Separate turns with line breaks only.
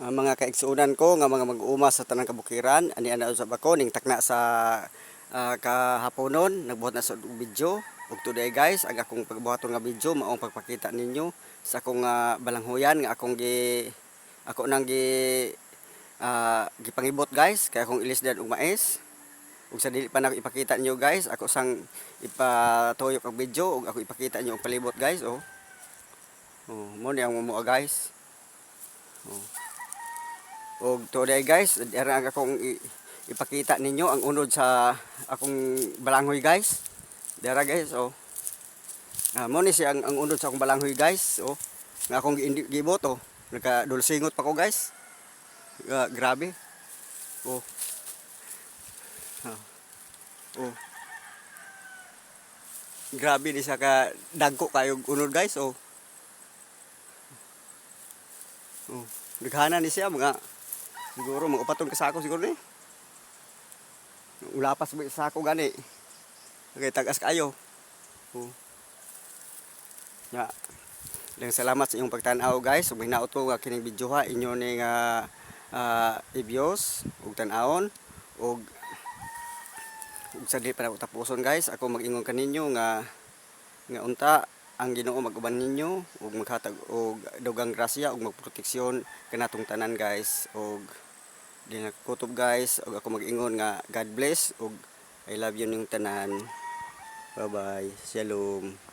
Mga kaigsuunan ko nga mga mag-uuma sa tanang kabukiran ani ana usab ako ning takna sa ah, kahaponon nagbuhat na sa og video. Ug today guys ang akong pagbuhaton nga video maong pagpakita ninyo sa akong ah, balanghoyan nga akong gi ako nang gi ah, gipangibot guys kaya akong ilisdan og mais. Ug sa dili pa na ako ipakita ninyo guys ako sang ipatuyok ang video ug ako ipakita ninyo og palibot guys oh. Oh mo ni ang mua guys. Oh Og today guys, ang akong ipakita ninyo ang unod sa akong balanghoy guys. Dira guys, oh. Ah, mo ni siya ang, ang unod sa akong balanghoy guys, oh. Nga akong gi- gibot oh. Naka dulsingot pa ko guys. Ah, grabe. Oh. Ah. Oh. Grabe ni siya ka dagko kayo unod guys, oh. Oh, daghana ni siya mga Siguro mga upaton ka sako siguro ni. Ulapas ba sa sako gani. Okay, tagas kayo. Oh. Ya. Lang salamat sa inyong pagtanaw guys. Ug hinaot ko nga kining video ha inyo ni nga uh, i-views ug tan-awon ug ug sa di pa na tapuson guys. Ako mag-ingon kaninyo nga nga unta ang Ginoo mag-uban ninyo ug maghatag og dugang grasya ug magproteksyon kanatong tanan guys. Ug di na kutob guys. Ug ako mag-ingon nga God bless ug I love you ning tanan. Bye bye shalom